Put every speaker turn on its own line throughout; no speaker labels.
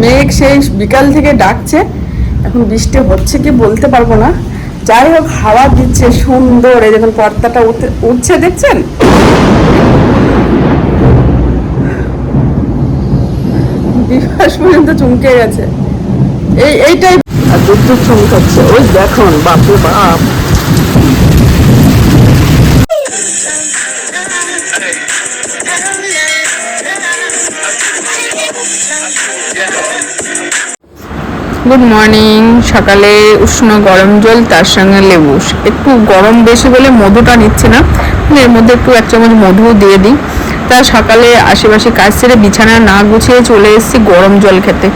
মেঘ সেই বিকাল থেকে ডাকছে। এখন বৃষ্টি হচ্ছে কি বলতে পারব না। যাই হোক, হাওয়া দিচ্ছে, সুন্দর। এই দেখুন, পর্দাটা উঠে- উঠছে, দেখছেন? বিকাশ পর্যন্ত চমকে গেছে। এই, এইটাই বিদ্যুৎ চমকাচ্ছে। ওই দেখুন, বাপরে বাপ। গুড মর্নিং সকালে উষ্ণ গরম জল, তার সঙ্গে লেবু। একটু গরম বেশি বলে মধুটা নিচ্ছে না। এর মধ্যে একটু এক চামচ মধু দিয়ে দিই। তা সকালে আশেপাশে কাজ সেরে বিছানা না গুছিয়ে চলে এসেছি গরম জল খেতে।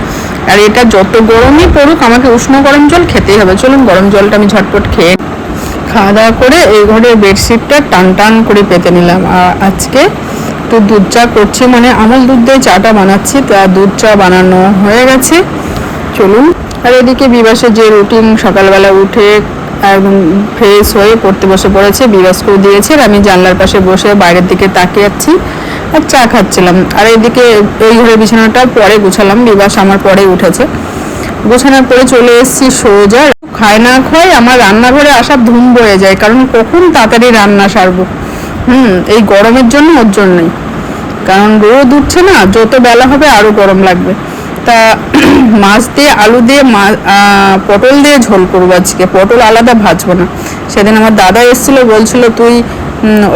আর এটা যত গরমই পড়ুক, আমাকে উষ্ণ গরম জল খেতেই হবে। চলুন গরম জলটা আমি ঝটপট খেয়ে খাওয়া দাওয়া করে এই ঘরের বেডশিটটা টান টান করে পেতে নিলাম। আর আজকে তো দুধ চা করছি মানে আমল দুধ দিয়ে চাটা বানাচ্ছি, তা দুধ চা বানানো হয়ে গেছে। চলুন। আর এদিকে বিবাসের যে রুটিন, সকালবেলা উঠে একদম ফ্রেশ হয়ে পড়তে বসে পড়েছে বিবাসকেও দিয়েছে, আর আমি জানলার পাশে বসে বাইরের দিকে তাকিয়ে যাচ্ছি আর চা খাচ্ছিলাম। আর এদিকে এই ঘরের বিছানাটা পরে গুছালাম, বিবাস আমার পরে উঠেছে। গোছানোর পরে চলে এসেছি সোজা, খায় না খায় আমার রান্নাঘরে আসা ধুম বয়ে যায়, কারণ কখন তাড়াতাড়ি রান্না সারবো? হুম, এই গরমের জন্য ওর জন্যই। কারণ রোদ উঠছে না, যত বেলা হবে আরও গরম লাগবে। তা মাছ দিয়ে আলু দিয়ে পটল দিয়ে ঝোল করব আজকে। পটল আলাদা ভাজবো না। সেদিন আমার দাদা এসেছিল, বলছিল তুই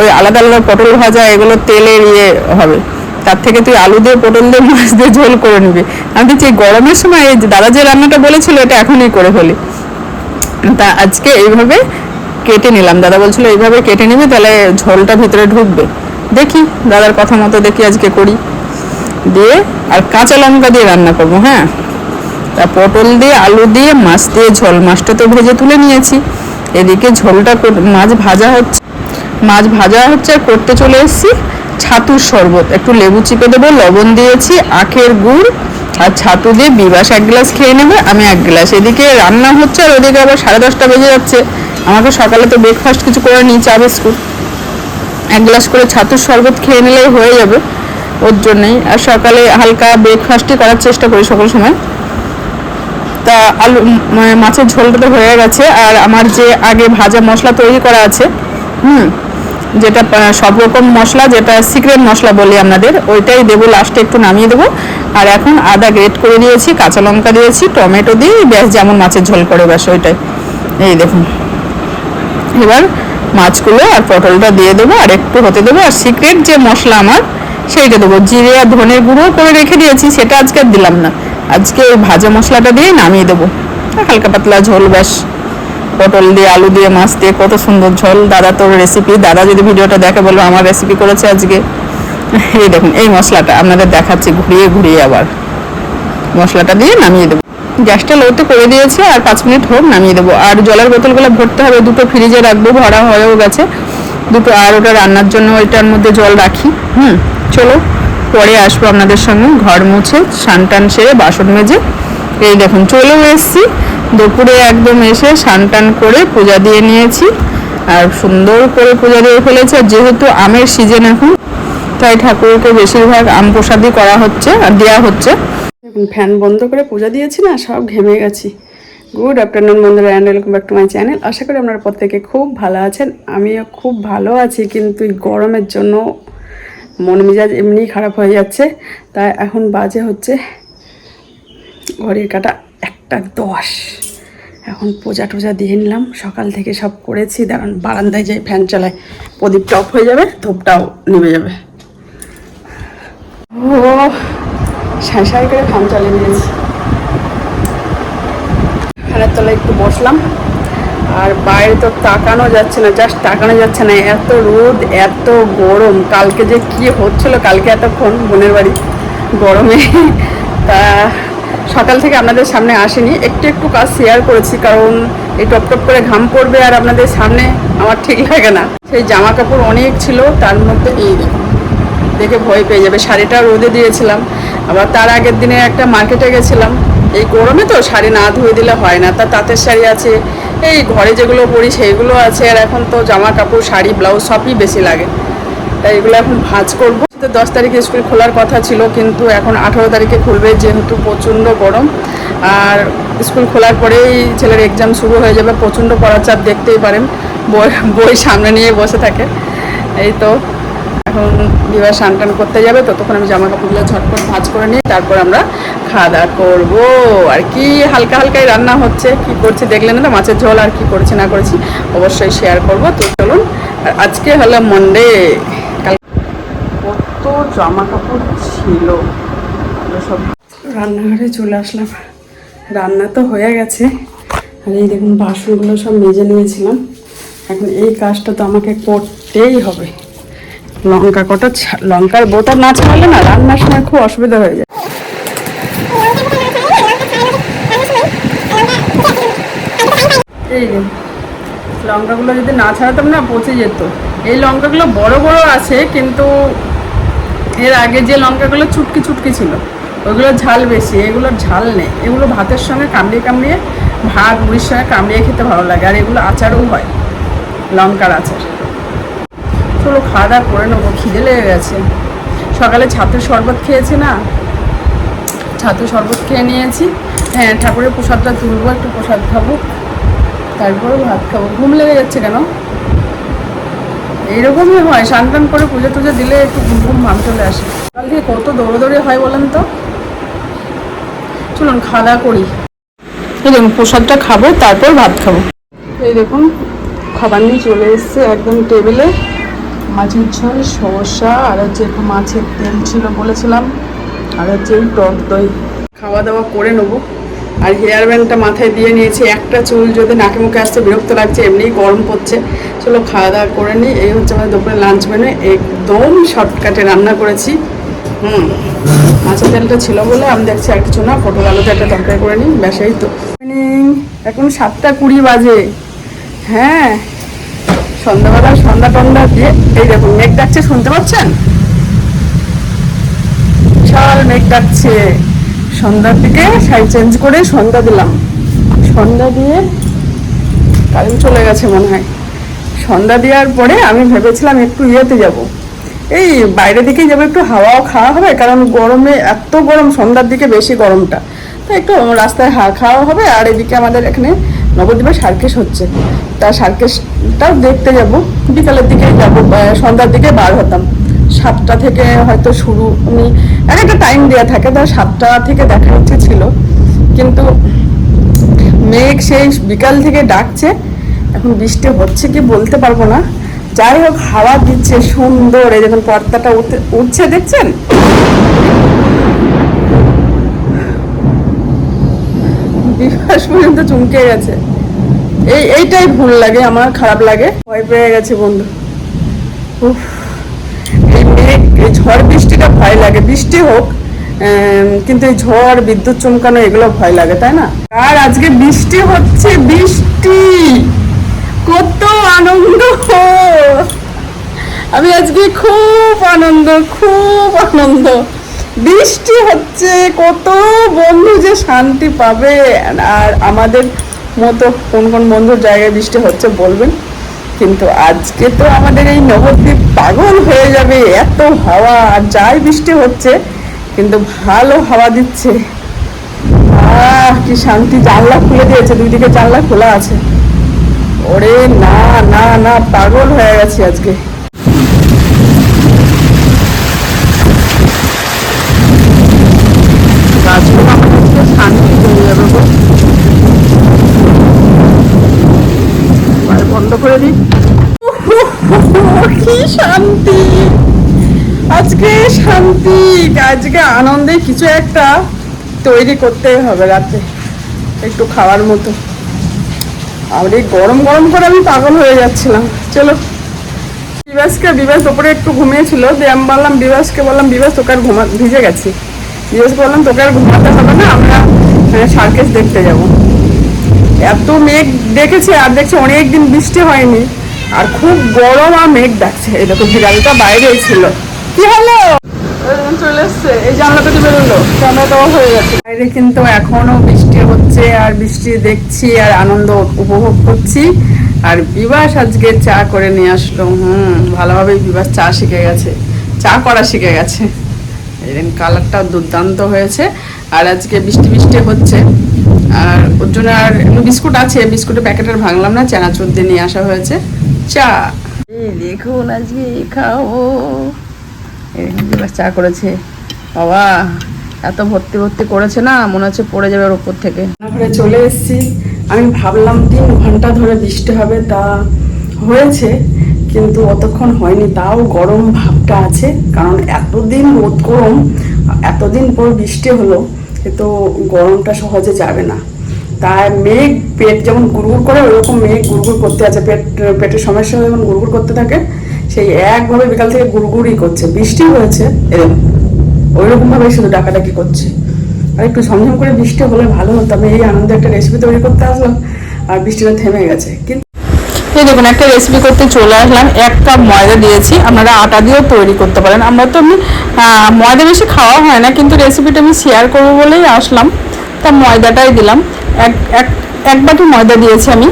ওই আলাদা আলাদা পটল ভাজা, এগুলো তেলে ইয়ে হবে। তার থেকে তুই আলু দিয়ে, পটল দিয়ে, মাছ দিয়ে ঝোল করে নিবি। আমি দেখছি গরমের সময় এই দাদা যে রান্নাটা বলেছিল, এটা এখনই করে ফেলি। তা আজকে এইভাবে কেটে নিলাম। দাদা বলছিল, এইভাবে কেটে নিবি, তাহলে ঝোলটা ভিতরে ঢুকবে। দেখি, দাদার কথা মতো দেখি আজকে করি। দিয়ে আর কাঁচা লঙ্কা দিয়ে রান্না করব হ্যাঁ? তা পটল দিয়ে, আলু দিয়ে, মাছ দিয়ে ঝোল। মাছটা তো ভেজে তুলে নিয়েছি। এদিকে ঝোলটা মাছ ভাজা হচ্ছে, মাছ ভাজা হচ্ছে আর করতে চলে এসেছি ছাতুর শরবত। একটু লেবু চিপে দেবো, লবণ দিয়েছি, আখের গুড় আর ছাতু দিয়ে বিবাস এক গ্লাস খেয়ে নেবে, আমি এক গ্লাস। এদিকে রান্না হচ্ছে আর ওদিকে আবার সাড়ে দশটা বেজে যাচ্ছে। আমাকে সকালে তো ব্রেকফাস্ট কিছু করে নিই চা বিস্কুট এক গ্লাস করে ছাতুর শরবত খেয়ে নিলেই হয়ে যাবে, ওর জন্যই। আর সকালে হালকা ব্রেকফাস্টই করার চেষ্টা করি সকল সময়। তা আলু মানে মাছের ঝোলটা তো হয়ে গেছে, আর আমার যে আগে ভাজা মশলা তৈরি করা আছে, হুম, যেটা সব রকম মশলা, যেটা সিক্রেট মশলা বলি আপনাদের, ওইটাই দেবো লাস্টে একটু নামিয়ে দেবো। আর এখন আদা গ্রেট করে দিয়েছি কাঁচা লঙ্কা দিয়েছি, টমেটো দিয়ে ব্যাস যেমন মাছের ঝোল করে, ব্যাস ওইটাই। এই দেখুন। এবার মাছগুলো আর পটলটা দিয়ে দেবো, আর একটু হতে দেবো। আর সিক্রেট যে মশলা আমার, সেইটা দেবো। জিরে আর ধনের গুঁড়ো করে রেখে দিয়েছি, সেটা আজকে আর দিলাম না। আজকে ওই ভাজা মশলাটা দিয়ে নামিয়ে দেবো। হালকা পাতলা ঝোল ব্যাস। পটল দিয়ে, আলু দিয়ে, মাছ দিয়ে, কত সুন্দর ঝোল। দাদা তোর রেসিপি দাদা যদি ভিডিওটা দেখে বলব, আমার রেসিপি করেছে আজকে। এই দেখুন, এই মশলাটা আপনাদের দেখাচ্ছি, ঘুরিয়ে ঘুরিয়ে আবার। মশলাটা দিয়ে নামিয়ে দেবো। গ্যাসটা লোতে করে দিয়েছি আর পাঁচ মিনিট হোক, নামিয়ে দেবো। আর জলের বোতলগুলো ভরতে হবে, দুটো ফ্রিজে রাখব, ভরা হয়েও গেছে। দুটো, আর ওটা রান্নার জন্য ওইটার মধ্যে জল রাখি। হুম, চলো, পরে আসব আপনাদের সঙ্গে। ঘর মুছে, স্নান টান সেরে বাসন মেজে। এই দেখুন, চলেও এসেছি। দুপুরে একদম এসে স্নান টান করে পূজা দিয়ে নিয়েছি। আর সুন্দর করে পূজা দিয়ে ফেলেছে। যেহেতু আমের সিজন এখন, তাই ঠাকুরকে বেশিরভাগ আম প্রসাদই করা হচ্ছে আর দেওয়া হচ্ছে। ফ্যান বন্ধ করে পূজা দিয়েছি না, সব ঘেমে গেছি। গুড আফটারনুন বন্ধুরা and welcome back to my channel আশা করি আপনারা প্রত্যেকে খুব ভালো আছেন। আমিও খুব ভালো আছি, কিন্তু গরমের জন্য মন মেজাজ এমনি খারাপ হয়ে যাচ্ছে। তাই এখন বাজে হচ্ছে ঘড়ির কাটা একটা দশ। এখন পূজা টুজা দিয়ে নিলাম। সকাল থেকে সব করেছি। দাঁড়ান, বারান্দায় যাই ফ্যান চালাই প্রদীপটা অফ হয়ে যাবে, ধূপটাও নিভে যাবে। ও সাঁসাই করে ফ্যান চালিয়ে দিয়েছি ফ্যানের তলায় একটু বসলাম। আর বাইরে তো তাকানো যাচ্ছে না, জাস্ট তাকানো যাচ্ছে না। এত রোদ, এত গরম। কালকে যে কি হচ্ছিল, কালকে এতক্ষণ বোনের বাড়ি গরমে। তা সকাল থেকে আপনাদের সামনে আসেনি। একটু একটু কাজ শেয়ার করেছি, কারণ এই টপ টপ করে ঘাম পড়বে আর আপনাদের সামনে আমার ঠিক লাগে না। সেই জামা কাপড় অনেক ছিল, তার মধ্যে এই দেখে ভয় পেয়ে যাবে। শাড়িটা রোদে দিয়েছিলাম। আবার তার আগের দিনে একটা মার্কেটে গেছিলাম। এই গরমে তো শাড়ি না ধুয়ে দিলে হয় না। তা তাঁতের শাড়ি আছে, এই ঘরে যেগুলো পরি সেইগুলো আছে, আর এখন তো জামা কাপড় শাড়ি ব্লাউজ সবই বেশি লাগে। তাই এগুলো এখন ভাঁজ করব।
তো দশ তারিখে স্কুল খোলার কথা ছিল, কিন্তু এখন আঠারো তারিখে খুলবে যেহেতু প্রচণ্ড গরম। আর স্কুল খোলার পরেই ছেলের এক্সাম শুরু হয়ে যাবে, প্রচণ্ড পড়ার চাপ দেখতেই পারেন। বই বই সামনে নিয়ে বসে থাকে। এই তো, এখন বিবাহ টান করতে যাবে, ততক্ষণ আমি জামা কাপড়গুলো ঝটপট ভাজ করে নিই তারপর আমরা খাওয়া দাওয়া করব। আর কি হালকা হালকাই রান্না হচ্ছে, কি করছে দেখলেন না তো, মাছের ঝোল আর কি করেছি না করেছি, অবশ্যই শেয়ার করব। তো চলুন, আর আজকে হলো মন্ডে কাল কত জামা কাপড় ছিল সব রান্নাঘরে চলে আসলাম। রান্না তো হয়ে গেছে। আর এই দেখুন, বাসনগুলো সব মেজে নিয়েছিলাম। এখন এই কাজটা তো আমাকে করতেই হবে। লঙ্কা কটা লঙ্কার বোটা না ছাড়লে না রান্নার সময় খুব অসুবিধা হয়ে যায়। এই লঙ্কাগুলো যদি না ছাড়াতাম না পচে যেত। এই লঙ্কাগুলো বড় বড় আছে, কিন্তু এর আগে যে লঙ্কাগুলো চুটকি চুটকি ছিল ওইগুলো ঝাল বেশি, এগুলোর ঝাল নেই। এগুলো ভাতের সঙ্গে কামড়িয়ে কামড়িয়ে, ভাত মুড়ির সঙ্গে কামড়িয়ে খেতে ভালো লাগে, আর এগুলো আচারও হয়, লঙ্কার আচার। চলো খাওয়া দাওয়া করে নেব, খিদে লেগে গেছে। সকালে ছাতুর শরবত খেয়েছে না? ছাতুর শরবত খেয়ে নিয়েছি। হ্যাঁ ঠাকুরের প্রসাদটা তুলবো, একটু প্রসাদ খাব। তারপরে ভাত খাব। ঘুম লেগে যাচ্ছে কেন? এইরকমই হয়, স্নান টান করে পুজো টুজো দিলে একটু ঘুম ঘুম ভাব চলে আসে। সকাল থেকে কত দৌড়োদৌড়ি হয় বলেন তো? চলুন খাওয়া দাওয়া করি দেখুন, প্রসাদটা খাব, তারপর ভাত খাব। এই দেখুন, খাবার নিয়ে চলে এসছে একদম টেবিলে। মাছের ঝোল সমস্যা আর হচ্ছে একটু মাছের তেল ছিল বলেছিলাম। আর হচ্ছে টক দই। খাওয়া দাওয়া করে নেব। আর হেয়ার ব্যান্ডটা মাথায় দিয়ে নিয়েছি। একটা চুল যদি নাকে মুখে আসতে বিরক্ত লাগছে, এমনিই গরম পড়ছে। চলো খাওয়া দাওয়া করে নিই। এই হচ্ছে আমাদের দুপুরে লাঞ্চ মেনু একদম শর্টকাটে রান্না করেছি। হুম। মাছের তেলটা ছিল বলে আমি দেখছি আর কিছু না। পটল, আলুতে একটা তরকারি করে নিই। ব্যাস, এই তো। এখন সাতটা কুড়ি বাজে। হ্যাঁ। সন্ধ্যাবেলা, সন্ধ্যা টন্ধ্যা দিয়ে এই দেখুন, মেঘ ডাকছে, শুনতে পাচ্ছেন? বিশাল মেঘ ডাকছে। সন্ধ্যার দিকে সাইড চেঞ্জ করে সন্ধ্যা দিলাম। সন্ধ্যা দিয়ে কারেন্ট চলে গেছে মনে হয়। সন্ধ্যা দেওয়ার পরে আমি ভেবেছিলাম একটু ইয়েতে যাব। এই বাইরে দিকেই যাব, একটু হাওয়াও খাওয়া হবে, কারণ গরমে এত গরম সন্ধ্যার দিকে বেশি গরমটা। তো একটু রাস্তায় হা খাওয়া হবে, আর এদিকে আমাদের এখানে নবদ্বীপে সার্কেস হচ্ছে। তা সার্কেসটাও দেখতে যাব। বিকালের দিকে যাব সন্ধ্যার দিকে বার হতাম। সাতটা থেকে হয়তো শুরু, আমি এক একটা টাইম দেওয়া থাকে তা সাতটা থেকে দেখা ইচ্ছে ছিল। কিন্তু মেঘ সেই বিকাল থেকে ডাকছে। এখন বৃষ্টি হচ্ছে কি বলতে পারব না। যাই হোক, হাওয়া দিচ্ছে সুন্দর। এই যখন পর্দাটা উঠে- উঠছে, দেখছেন? বিকাশ পর্যন্ত চমকে গেছে। এই, এইটাই ভুল লাগে, আমার খারাপ লাগে। ভয় পেয়ে গেছে বন্ধু। উফ, এই এই ঝড় বৃষ্টিটা ভয় লাগে। বৃষ্টি হোক কিন্তু এই ঝড় বিদ্যুৎ চমকানো, এগুলো ভয় লাগে, তাই না? আর আজকে বৃষ্টি হচ্ছে, বৃষ্টি! কত আনন্দ! আমি আজকে খুব আনন্দ খুব আনন্দ। বৃষ্টি হচ্ছে, কত বন্ধু যে শান্তি পাবে। আর আমাদের মতো কোন কোন বন্ধুর জায়গায় বৃষ্টি হচ্ছে বলবেন। কিন্তু আজকে তো আমাদের এই নবদ্বীপ পাগল হয়ে যাবে, এত হাওয়া, আর যাই বৃষ্টি হচ্ছে, কিন্তু ভালো হাওয়া দিচ্ছে। আহ, কি শান্তি, জানলা খুলে দিয়েছে দুই দিকে জানলা খোলা আছে। ওরে না না না, পাগল হয়ে গেছি আজকে গাছগুলো আমার কাছে শান্তি চলে যাবে গো এবার বন্ধ করে দিই কি শান্তি আজকে শান্তি আজকে আনন্দে কিছু একটা তৈরি করতে হবে রাতে, একটু খাওয়ার মতো। আর এই গরম গরম করে আমি পাগল হয়ে যাচ্ছিলাম। চলো। বিবাসকে বিবাস ওপরে একটু ঘুমিয়েছিল দিয়ে আমি বললাম বিবাসকে বললাম বিবাস তোকে আর ঘুমা ভিজে গেছি। বিবাসকে বললাম, তোকে আর ঘুমাতে হবে না, আমরা সার্কেস দেখতে যাব। এত মেঘ দেখেছি, আর দেখছি অনেক দিন বৃষ্টি হয়নি। আর খুব গরম আর মেঘ ডাকছে এই দেখো বিড়ালটা বাইরেই ছিল। কি হলো? চলে এসছে। এই জানলাটা বেরোলো। হয়ে গেছে। বাইরে কিন্তু এখনও বৃষ্টি হচ্ছে আর বৃষ্টি দেখছি আর আনন্দ উপভোগ করছি। আর বিবাস আজকে চা করে নিয়ে আসলো। হুম ভালোভাবেই বিবাস চা শিখে গেছে। চা করা শিখে গেছে। কালারটা দুর্দান্ত হয়েছে। আর আজকে বৃষ্টি বৃষ্টি হচ্ছে। আর ওর জন্য আর বিস্কুট আছে। বিস্কুটের প্যাকেট আর ভাঙলাম না চানাচুর দিয়ে নিয়ে আসা হয়েছে। চা। এই দেখুন আজকে খাব। দিবাস চা করেছে। বাবা, এত ভর্তি ভর্তি করেছে না, মনে হচ্ছে পড়ে যাবে ওর উপর থেকে। রান্নাঘরে চলে এসেছি। আমি ভাবলাম তিন ঘণ্টা ধরে বৃষ্টি হবে, তা হয়েছে, কিন্তু অতক্ষণ হয়নি। তাও গরম ভাবটা আছে, কারণ এতদিন রোদ গরম, এতদিন পর বৃষ্টি হলো তো গরমটা সহজে যাবে না। তাই মেঘ, পেট যেমন গুড়গুড় করে, ওরকম মেঘ গুড়গুড় করতে আছে। পেট, পেটের সমস্যা যেমন গুড়গুড় করতে থাকে সেই একভাবে বিকাল থেকে গুড়গুড়ি করছে বৃষ্টি হয়েছে এরকম। ওই রকম ভাবে শুধু ডাকাডাকি করছে। আর একটু ঝমঝম করে বৃষ্টি হলে ভালো হতো আমি এই আনন্দে একটা রেসিপি তৈরি করতে আসলাম আর বৃষ্টিটা থেমে গেছে। কিন্তু
দেখুন একটা রেসিপি করতে চলে আসলাম এক কাপ ময়দা দিয়েছি আপনারা আটা দিয়েও তৈরি করতে পারেন। আমরা তো আহ, ময়দা বেশি খাওয়া হয় না কিন্তু রেসিপিটা আমি শেয়ার করব বলেই আসলাম। তা ময়দাটাই দিলাম। এক এক বাটি ময়দা দিয়েছি আমি।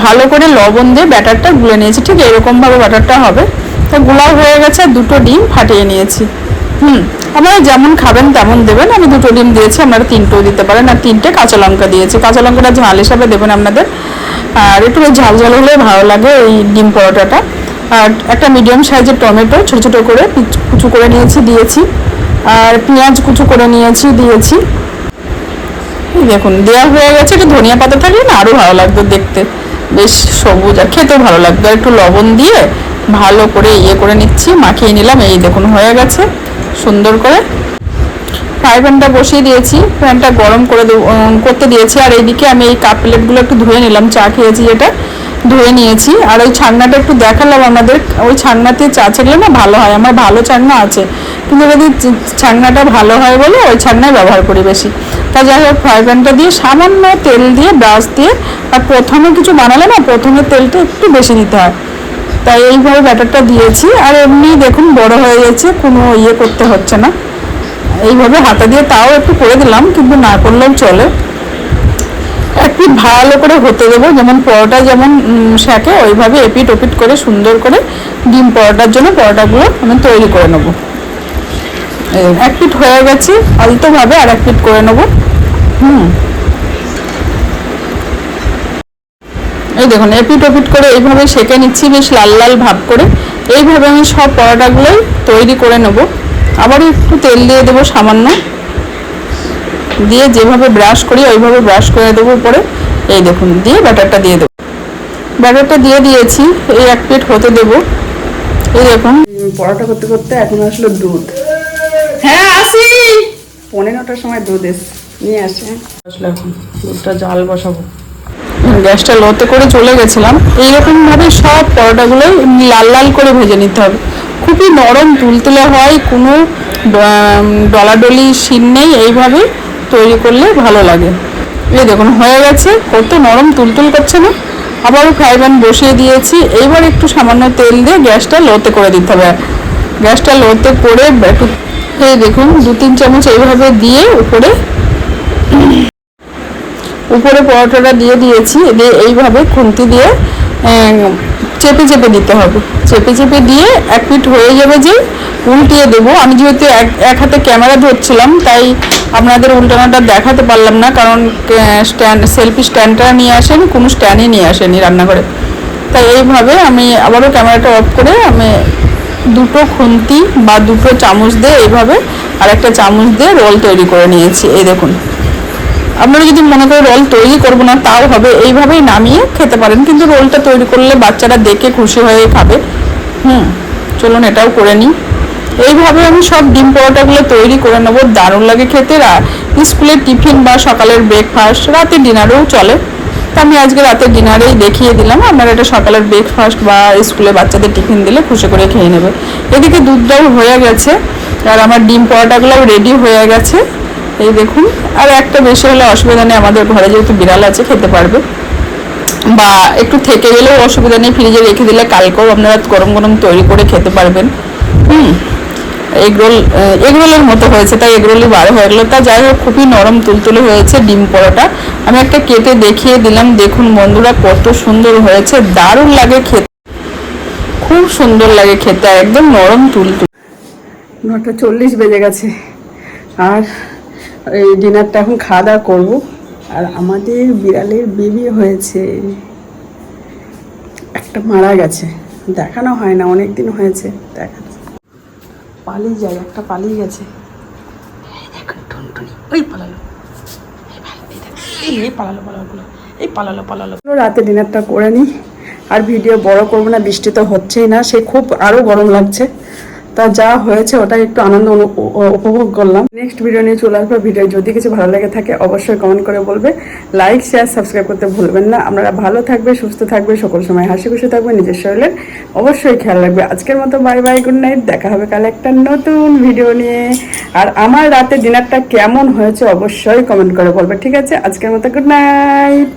ভালো করে লবণ দিয়ে ব্যাটারটা গুলে নিয়েছি। ঠিক এরকমভাবে ব্যাটারটা হবে। তা গুলাও হয়ে গেছে, দুটো ডিম ফাটিয়ে নিয়েছি। হুম, আপনারা যেমন খাবেন তেমন দেবেন। আমি দুটো ডিম দিয়েছি, আপনারা তিনটেও দিতে পারেন। আর তিনটে কাঁচা লঙ্কা দিয়েছি। কাঁচা লঙ্কাটা ঝাল হিসাবে দেবেন আপনাদের। আর একটু ঝাল ঝাল হলে ভালো লাগে এই ডিম পরোটাটা। আর একটা মিডিয়াম সাইজের টমেটো ছোটো ছোটো করে কুচু করে নিয়েছি, দিয়েছি। আর পেঁয়াজ কুচু করে নিয়েছি, দিয়েছি। দেখুন দেওয়া হয়ে গেছে। একটু ধনিয়া পাতা থাকলে না আরও ভালো লাগতো দেখতে। বেশ সবুজ আর খেতেও ভালো লাগবে। একটু লবণ দিয়ে ভালো করে ইয়ে করে নিচ্ছি, মাখিয়ে নিলাম। এই দেখুন, হয়ে গেছে সুন্দর করে। ফ্রাই প্যানটা বসিয়ে দিয়েছি ফ্যানটা গরম করে করতে দিয়েছি। আর এইদিকে আমি এই কাপ প্লেটগুলো একটু ধুয়ে নিলাম, চা খেয়েছি যেটা। ধুয়ে নিয়েছি। আর ওই ছান্নাটা একটু দেখালাম আমাদের। ওই ছাগনাতে চা ছেড়লে না ভালো হয়। আমার ভালো ছান্না আছে। কিন্তু যদি ছান্নাটা ভালো হয় বলে ওই ছাগনাই ব্যবহার করি বেশি। তা যাই হোক, ফ্রাই প্যানটা দিয়ে সামান্য তেল দিয়ে ব্রাশ দিয়ে আর প্রথমে কিছু বানালে না প্রথমে তেলটা একটু বেশি দিতে হয়। তাই এইভাবে ব্যাটারটা দিয়েছি। আর এমনি দেখুন বড় হয়ে গেছে, কোনো ইয়ে করতে হচ্ছে না। এইভাবে হাতা দিয়ে তাও একটু করে দিলাম, কিন্তু না করলেও চলে। একটু ভালো করে হতে দেবো। যেমন পরোটা যেমন সেঁকে ওইভাবে এপিট ওপিট করে সুন্দর করে ডিম পরোটার জন্য পরোটাগুলো আমি তৈরি করে নেব। এক পিট হয়ে গেছে, আলতোভাবে আর এক পিট করে নেব। হুম। এই দেখুন, এপিট ওপিট করে এইভাবে সেঁকে নিচ্ছি, বেশ লাল লাল ভাব করে। এইভাবে আমি সব পরোটাগুলোই তৈরি করে নেব। আবারও একটু তেল দিয়ে দেবো সামান্য। দিয়ে যেভাবে ব্রাশ করি ওইভাবে ব্রাশ করে দেবো উপরে। এই দেখুন দিয়ে ব্যাটারটা দিয়ে দেবো। ব্যাটারটা দিয়ে দিয়েছি এই এক প্লেট হতে দেবো। এই দেখুন।
পরোটা করতে করতে এখন আসলো দুধ। হ্যাঁ আসি। পনেরোটার সময় দুধ এস নিয়ে আসে আসলে এখন দুধটা জাল বসাবো।
গ্যাসটা লোতে করে চলে গেছিলাম। এইরকম ভাবে সব পরোটাগুলো লাল লাল করে ভেজে নিতে হবে। খুবই নরম তুলতুলে হয় কোনো ডলাডলি শিন নেই এইভাবে। তৈরি করলে ভালো লাগে। এই দেখুন, হয়ে গেছে। কত নরম তুলতুল করছে না? আবারও ফ্রাই প্যান বসিয়ে দিয়েছি। এইবার একটু সামান্য তেল দিয়ে গ্যাসটা লোতে করে দিতে হবে। গ্যাসটা লোতে করে একটু, এই দেখুন, দু তিন চামচ এইভাবে দিয়ে উপরে উপরে পরোটাটা দিয়ে দিয়েছি। দিয়ে এইভাবে খুন্তি দিয়ে চেপে চেপে দিতে হবে। চেপে চেপে দিয়ে এক পিঠ হয়ে যাবে যে উল্টিয়ে দেবো। আমি যেহেতু এক এক হাতে ক্যামেরা ধরছিলাম, তাই আপনাদের উল্টানোটা দেখাতে পারলাম না, কারণ স্ট্যান্ড সেলফি স্ট্যান্ডটা নিয়ে আসেনি, কোনো স্ট্যান্ডই নিয়ে আসেনি রান্নাঘরে। তাই এইভাবে আমি আবারও ক্যামেরাটা অফ করে আমি দুটো খুন্তি বা দুটো চামচ দিয়ে এইভাবে আর একটা চামচ দিয়ে রোল তৈরি করে নিয়েছি, এই দেখুন। আপনারা যদি মনে করেন রোল তৈরি করব না, তাও হবে, এইভাবেই নামিয়ে খেতে পারেন, কিন্তু রোলটা তৈরি করলে বাচ্চারা দেখে খুশি হয়ে খাবে। হুম, চলুন এটাও করে নিই। এইভাবে আমি সব ডিম পরোটাগুলো তৈরি করে নেব, দারুণ লাগে খেতে। আর স্কুলের টিফিন বা সকালের ব্রেকফাস্ট রাতের ডিনারেও চলে। তা আমি আজকে রাতের ডিনারেই দেখিয়ে দিলাম, আপনারা এটা সকালের ব্রেকফাস্ট বা স্কুলে বাচ্চাদের টিফিন দিলে খুশি করে খেয়ে নেবে। এদিকে দুধটাও হয়ে গেছে, আর আমার ডিম পরোটাগুলোও রেডি হয়ে গেছে। এই দেখুন, আর একটা বেশি হলে অসুবিধা নেই, আমাদের ঘরে যেহেতু বিড়াল আছে, খেতে পারবে। বা একটু থেকে গেলেও অসুবিধা নেই ফ্রিজে রেখে দিলে কালকেও আপনারা গরম গরম তৈরি করে খেতে পারবেন। হুম। এগরোল এগরোলের মতো হয়েছে, তাই এগরোলই বার হয়ে গেলো। তা যাই হোক, খুবই নরম তুলতুলে হয়েছে ডিম পরোটা। আমি একটা কেটে দেখিয়ে দিলাম, দেখুন বন্ধুরা কত সুন্দর হয়েছে, দারুণ লাগে খেতে। খুব সুন্দর লাগে খেতে, একদম নরম তুলতুল।
নটা চল্লিশ বেজে গেছে, আর এই ডিনারটা এখন খাওয়া দাওয়া করব। আর আমাদের বিড়ালের বেবি হয়েছে, একটা মারা গেছে। দেখানো হয় না অনেক দিন হয়েছে, দেখা পালিয়ে যায় একটা পালিয়ে গেছে। ওই পালালো। এই পালালো পালালো, এই পালালো পালালো। রাতে ডিনারটা করে নিই আর ভিডিও বড় করব না বৃষ্টি তো হচ্ছেই না সে খুব আরও গরম লাগছে। তা যা হয়েছে ওটা একটু আনন্দ উপভোগ করলাম। নেক্সট ভিডিও নিয়ে চলে আসব। ভিডিও যদি কিছু ভালো লেগে থাকে, অবশ্যই কমেন্ট করে বলবে। লাইক শেয়ার সাবস্ক্রাইব করতে ভুলবেন না। আপনারা ভালো থাকবে, সুস্থ থাকবে, সকল সময় হাসি খুশি থাকবে, নিজের শরীরের অবশ্যই খেয়াল রাখবে। আজকের মতো বাই বাই গুড নাইট দেখা হবে কাল একটা নতুন ভিডিও নিয়ে। আর আমার রাতে ডিনারটা কেমন হয়েছে অবশ্যই কমেন্ট করে বলবে। ঠিক আছে? আজকের মতো গুড নাইট